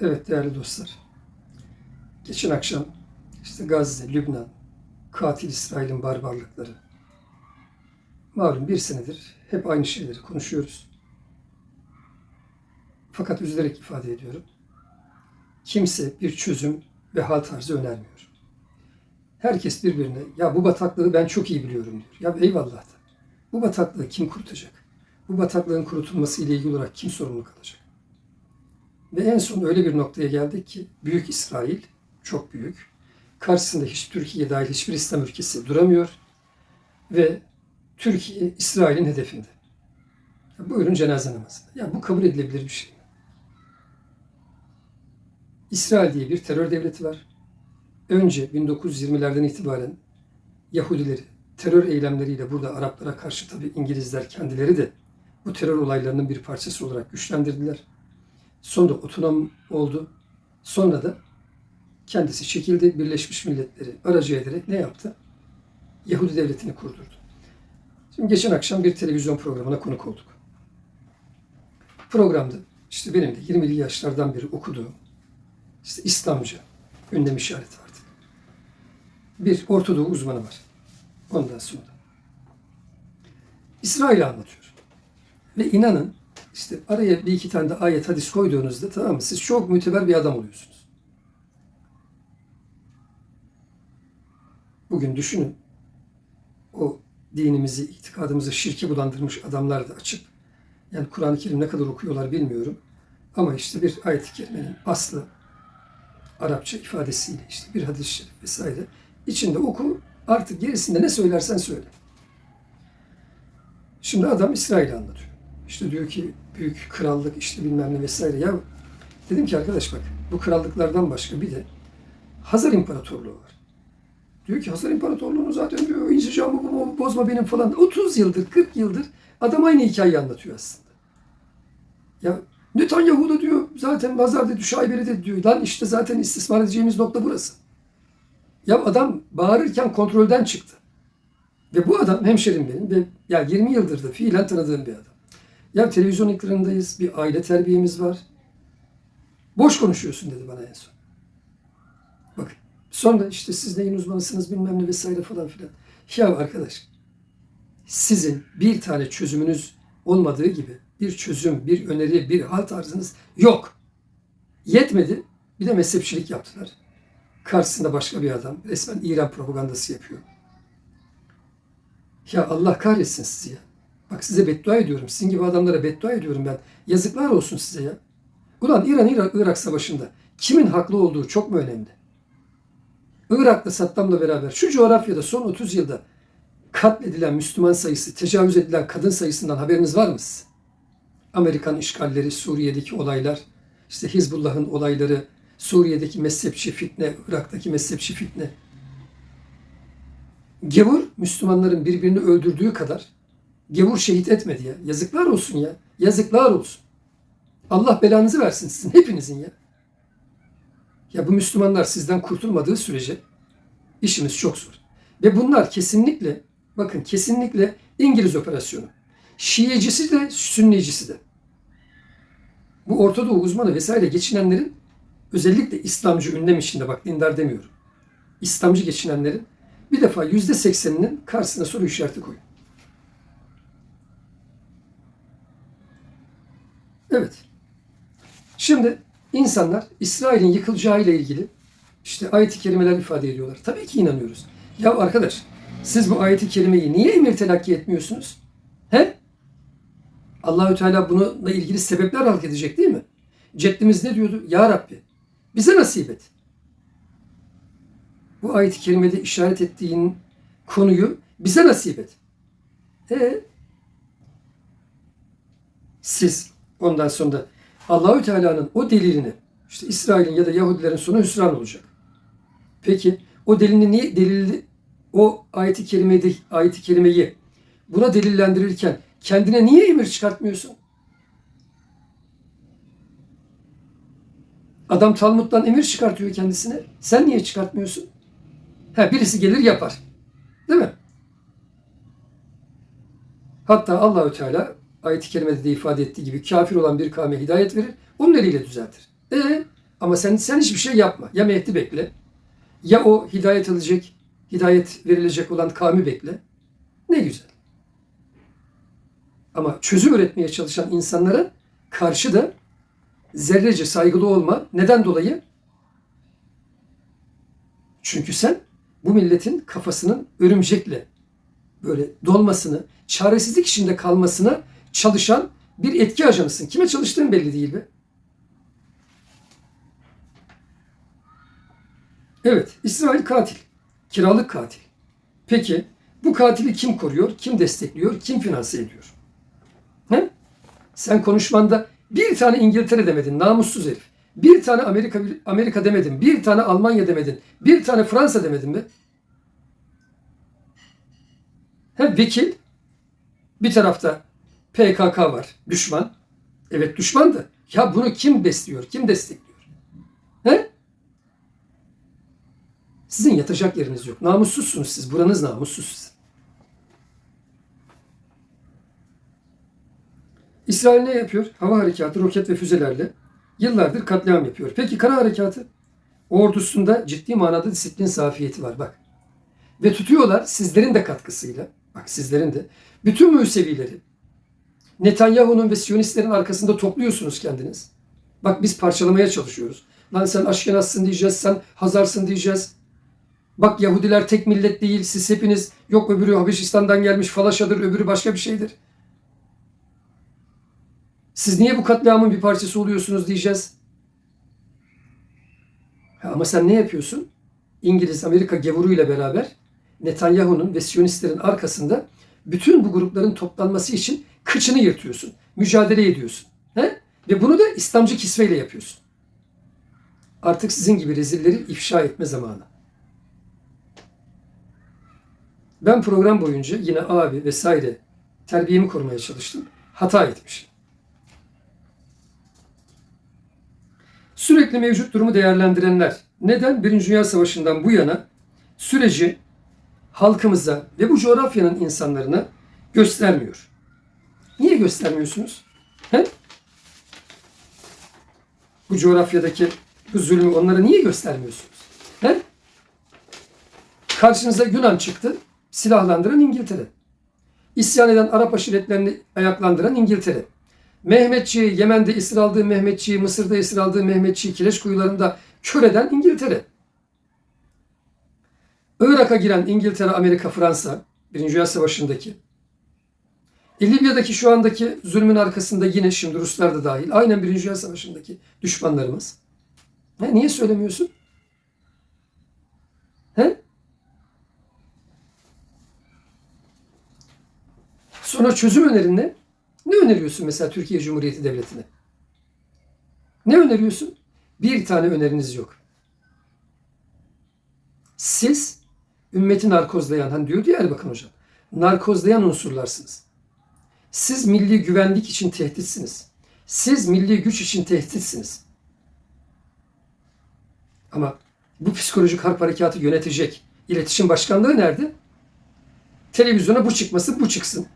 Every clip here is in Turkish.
Evet değerli dostlar. Geçen akşam işte Gazze, Lübnan, katil İsrail'in barbarlıkları. Malum bir senedir hep aynı şeyleri konuşuyoruz. Fakat üzülerek ifade ediyorum. Kimse bir çözüm ve hal tarzı önermiyor. Herkes birbirine ya bu bataklığı ben çok iyi biliyorum diyor. Ya eyvallah da. Bu bataklığı kim kurutacak? Bu bataklığın kurutulması ile ilgili olarak kim sorumlu kalacak? Ve en son öyle bir noktaya geldik ki Büyük İsrail çok büyük. Karşısında hiç Türkiye dahil hiçbir İslam ülkesi duramıyor. Ve Türkiye İsrail'in hedefinde. Ya buyurun cenaze namazına. Ya bu kabul edilebilir bir şey mi? İsrail diye bir terör devleti var. Önce 1920'lerden itibaren Yahudileri terör eylemleriyle burada Araplara karşı tabii İngilizler kendileri de bu terör olaylarının bir parçası olarak güçlendirdiler. Sonra otonom oldu. Sonra da kendisi çekildi. Birleşmiş Milletleri aracı ederek ne yaptı? Yahudi devletini kurdurdu. Şimdi geçen akşam bir televizyon programına konuk olduk. Programda işte benim de 20'li yaşlardan beri okuduğum işte İslamcı ünlem işareti vardı. Bir Ortadoğu uzmanı var. Ondan sonra. İsrail'i anlatıyor. Ve inanın işte araya bir iki tane de ayet hadis koyduğunuzda tamam mı? Siz çok müteber bir adam oluyorsunuz. Bugün düşünün o dinimizi, itikadımızı şirke bulandırmış adamlar da açıp yani Kur'an-ı Kerim ne kadar okuyorlar bilmiyorum. Ama işte bir ayet-i kerimenin aslı Arapça ifadesiyle işte bir şerif vesaire içinde oku artık gerisinde ne söylersen söyle. Şimdi adam İsrail'i anlatıyor. İşte diyor ki büyük krallık işte bilmem ne vesaire. Ya dedim ki arkadaş bak bu krallıklardan başka bir de Hazar İmparatorluğu var. Diyor ki Hazar İmparatorluğu'nu zaten diyor insicamı bu bozma benim falan. 30 yıldır 40 yıldır adam aynı hikayeyi anlatıyor aslında. Ya Netanyahu da diyor zaten Hazar dedi Şaibeli de diyor. Lan işte zaten istismar edeceğimiz nokta burası. Ya adam bağırırken kontrolden çıktı. Ve bu adam hemşerim benim ve ya 20 yıldır da fiilen tanıdığım bir adam. Ya televizyon ekranındayız, bir aile terbiyemiz var. Boş konuşuyorsun dedi bana en son. Bak sonra işte siz neyin uzmanısınız bilmem ne vesaire falan filan. Ya arkadaş sizin bir tane çözümünüz olmadığı gibi bir çözüm, bir öneri, bir hal tarzınız yok. Yetmedi bir de mezhepçilik yaptılar. Karşısında başka bir adam resmen İran propagandası yapıyor. Ya Allah kahretsin sizi ya. Bak size beddua ediyorum. Sizin gibi adamlara beddua ediyorum ben. Yazıklar olsun size ya. Ulan İran Irak, savaşında kimin haklı olduğu çok mu önemli? Irak'ta Saddam'la beraber şu coğrafyada son 30 yılda katledilen Müslüman sayısı, tecavüz edilen kadın sayısından haberiniz var mı? Amerikan işgalleri, Suriye'deki olaylar, işte Hizbullah'ın olayları, Suriye'deki mezhepçi fitne, Irak'taki mezhepçi fitne. Gevur Müslümanların birbirini öldürdüğü kadar gevur şehit etmedi ya. Yazıklar olsun ya. Yazıklar olsun. Allah belanızı versin sizin hepinizin ya. Ya bu Müslümanlar sizden kurtulmadığı sürece işimiz çok zor. Ve bunlar kesinlikle bakın kesinlikle İngiliz operasyonu. Şiicisi de Sünnicisi de. Bu Ortadoğu uzmanı vesaire geçinenlerin özellikle İslamcı ünlem içinde bak dindar demiyorum. İslamcı geçinenlerin bir defa yüzde sekseninin karşısına soru işareti koyun. Evet. Şimdi insanlar İsrail'in yıkılacağı ile ilgili işte ayet-i kerimeler ifade ediyorlar. Tabii ki inanıyoruz. Ya arkadaş siz bu ayet-i kerimeyi niye emir telakki etmiyorsunuz? He? Allahü Teala bununla ilgili sebepler halk edecek değil mi? Ceddimiz ne diyordu? Ya Rabbi bize nasip et. Bu ayet-i kerimede işaret ettiğin konuyu bize nasip et. E siz ondan sonra Allahü Teala'nın o delilini işte İsrail'in ya da Yahudilerin sonu hüsran olacak. Peki o delilini niye delilli o ayeti kerimede ayeti kerimeyi buna delillendirirken kendine niye emir çıkartmıyorsun? Adam Talmud'dan emir çıkartıyor kendisine. Sen niye çıkartmıyorsun? Ha birisi gelir yapar. Değil mi? Hatta Allahü Teala ayet-i kerimede de ifade ettiği gibi kafir olan bir kavme hidayet verir. Onun eliyle düzeltir. E Ama sen sen hiçbir şey yapma. Ya Mehdi bekle. Ya o hidayet alacak, hidayet verilecek olan kavmi bekle. Ne güzel. Ama çözüm üretmeye çalışan insanlara karşı da zerrece saygılı olma. Neden dolayı? Çünkü sen bu milletin kafasının örümcekle böyle dolmasını, çaresizlik içinde kalmasına çalışan bir etki ajanısın. Kime çalıştığın belli değil be. Evet, İsrail katil. Kiralık katil. Peki bu katili kim koruyor, kim destekliyor, kim finanse ediyor? He? Sen konuşmanda bir tane İngiltere demedin, namussuz herif. Bir tane Amerika Amerika demedin, bir tane Almanya demedin, bir tane Fransa demedin mi? He, vekil, bir tarafta PKK var, düşman. Evet düşman da. Ya bunu kim besliyor, kim destekliyor? He? Sizin yatacak yeriniz yok. Namussuzsunuz siz. Buranız namussuz. İsrail ne yapıyor? Hava harekatı, roket ve füzelerle yıllardır katliam yapıyor. Peki kara harekatı? Ordusunda ciddi manada disiplin zafiyeti var bak. Ve tutuyorlar sizlerin de katkısıyla, bak sizlerin de, bütün Musevileri, Netanyahu'nun ve Siyonistlerin arkasında topluyorsunuz kendiniz. Bak biz parçalamaya çalışıyoruz. Lan sen Aşkenazsın diyeceğiz, sen Hazarsın diyeceğiz. Bak Yahudiler tek millet değil, siz hepiniz yok öbürü Habeşistan'dan gelmiş falaşadır, öbürü başka bir şeydir. Siz niye bu katliamın bir parçası oluyorsunuz diyeceğiz. Ha, ama sen ne yapıyorsun? İngiliz, Amerika gavuruyla beraber Netanyahu'nun ve Siyonistlerin arkasında bütün bu grupların toplanması için kıçını yırtıyorsun. Mücadele ediyorsun. He? Ve bunu da İslamcı kisveyle yapıyorsun. Artık sizin gibi rezilleri ifşa etme zamanı. Ben program boyunca yine abi vesaire terbiyemi korumaya çalıştım. Hata etmişim. Sürekli mevcut durumu değerlendirenler neden Birinci Dünya Savaşı'ndan bu yana süreci halkımıza ve bu coğrafyanın insanlarına göstermiyor? Niye göstermiyorsunuz? He? Bu coğrafyadaki bu zulmü onlara niye göstermiyorsunuz? He? Karşınıza Yunan çıktı, silahlandıran İngiltere. İsyan eden Arap aşiretlerini ayaklandıran İngiltere. Mehmetçiyi, Yemen'de esir aldığı Mehmetçiyi, Mısır'da esir aldığı Mehmetçiyi kireç kuyularında kör eden İngiltere. Irak'a giren İngiltere, Amerika, Fransa, Birinci Dünya Savaşı'ndaki. E, Libya'daki şu andaki zulmün arkasında yine şimdi Ruslar da dahil. Aynen Birinci Dünya Savaşı'ndaki düşmanlarımız. He, niye söylemiyorsun? He? Sonra çözüm önerin ne? Ne öneriyorsun mesela Türkiye Cumhuriyeti Devleti'ne? Ne öneriyorsun? Bir tane öneriniz yok. Siz ümmeti narkozlayan, hani diyordu ya Erbakan Hocam, narkozlayan unsurlarsınız. Siz milli güvenlik için tehditsiniz. Siz milli güç için tehditsiniz. Ama bu psikolojik harp harekatı yönetecek iletişim başkanlığı nerede? Televizyona bu çıkması bu çıksın.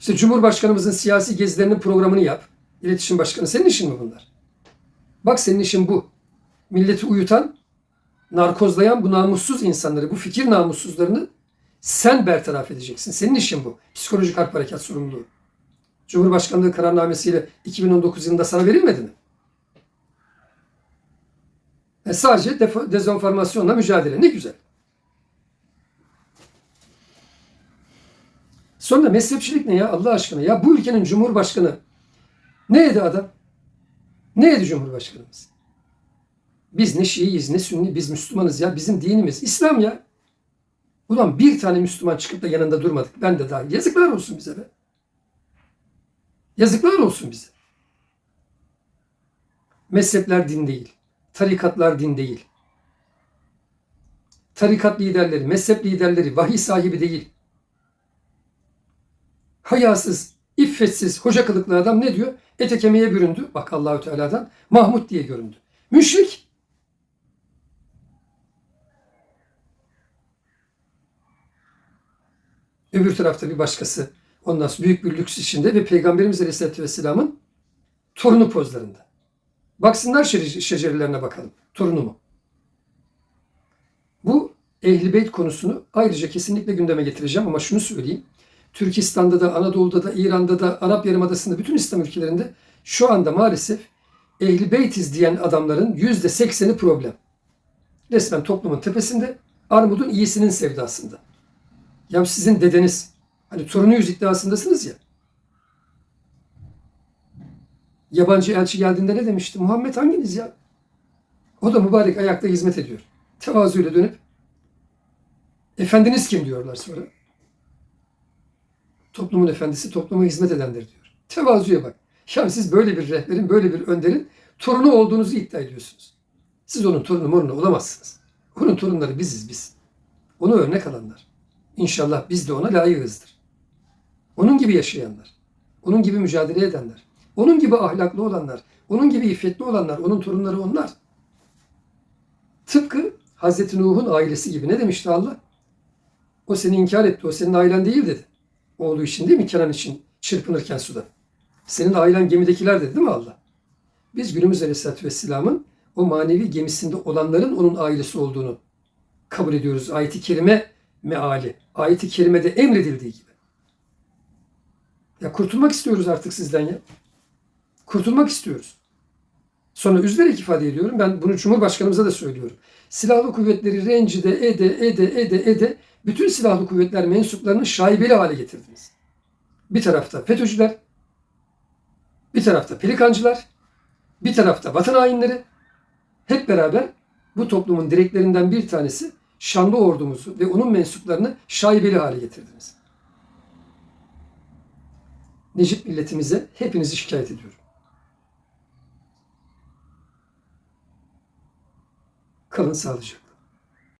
İşte Cumhurbaşkanımızın siyasi gezilerinin programını yap. İletişim başkanı senin işin mi bunlar? Bak senin işin bu. Milleti uyutan, narkozlayan bu namussuz insanları, bu fikir namussuzlarını sen bertaraf edeceksin. Senin işin bu. Psikolojik harp harekat sorumluluğu. Cumhurbaşkanlığı kararnamesiyle 2019 yılında sana verilmedi mi? E sadece dezenformasyonla mücadele. Ne güzel. Sonra mezhepçilik ne ya Allah aşkına? Ya bu ülkenin cumhurbaşkanı ne edi adam? Ne edi cumhurbaşkanımız? Biz ne Şiiyiz ne Sünni biz Müslümanız ya. Bizim dinimiz İslam ya. Ulan bir tane Müslüman çıkıp da yanında durmadık. Ben de dahil. Yazıklar olsun bize be. Yazıklar olsun bize. Mezhepler din değil. Tarikatlar din değil. Tarikat liderleri, mezhep liderleri vahiy sahibi değil hayasız, iffetsiz, hoca kılıklı adam ne diyor? Ete kemiğe büründü. Bak Allahü Teala'dan Mahmut diye göründü. Müşrik. Öbür tarafta bir başkası. Ondan sonra büyük bir lüks içinde ve Peygamberimiz Aleyhisselatü Vesselam'ın torunu pozlarında. Baksınlar şece- şecerilerine bakalım. Torunumu. Bu Ehl-i Beyt konusunu ayrıca kesinlikle gündeme getireceğim ama şunu söyleyeyim. Türkistan'da da, Anadolu'da da, İran'da da, Arap Yarımadası'nda, bütün İslam ülkelerinde şu anda maalesef Ehl-i Beytiz diyen adamların yüzde sekseni problem. Resmen toplumun tepesinde, armudun iyisinin sevdasında. Ya sizin dedeniz, hani torunuyuz iddiasındasınız ya. Yabancı elçi geldiğinde ne demişti? Muhammed hanginiz ya? O da mübarek ayakta hizmet ediyor. Tevazuyla dönüp Efendiniz kim diyorlar sonra. Toplumun efendisi topluma hizmet edendir diyor. Tevazuya bak. Ya siz böyle bir rehberin, böyle bir önderin torunu olduğunuzu iddia ediyorsunuz. Siz onun torunu morunu olamazsınız. Onun torunları biziz biz. Onu örnek alanlar. İnşallah biz de ona layığızdır. Onun gibi yaşayanlar. Onun gibi mücadele edenler. Onun gibi ahlaklı olanlar. Onun gibi iffetli olanlar. Onun torunları onlar. Tıpkı Hazreti Nuh'un ailesi gibi. Ne demişti Allah? O seni inkar etti. O senin ailen değil dedi. Oğlu için değil mi? Kenan için çırpınırken suda. Senin ailen gemidekiler dedi değil mi Allah? Biz günümüz Aleyhisselatü Vesselam'ın o manevi gemisinde olanların onun ailesi olduğunu kabul ediyoruz. Ayet-i Kerime meali. Ayet-i Kerime'de emredildiği gibi. Ya kurtulmak istiyoruz artık sizden ya. Kurtulmak istiyoruz. Sonra üzülerek ifade ediyorum. Ben bunu Cumhurbaşkanımıza da söylüyorum. Silahlı kuvvetleri rencide ede ede ede ede bütün silahlı kuvvetler mensuplarını şaibeli hale getirdiniz. Bir tarafta FETÖ'cüler, bir tarafta pelikancılar, bir tarafta vatan hainleri hep beraber bu toplumun direklerinden bir tanesi şanlı ordumuzu ve onun mensuplarını şaibeli hale getirdiniz. Necip milletimize hepinizi şikayet ediyorum. Kalın sağlıcakla.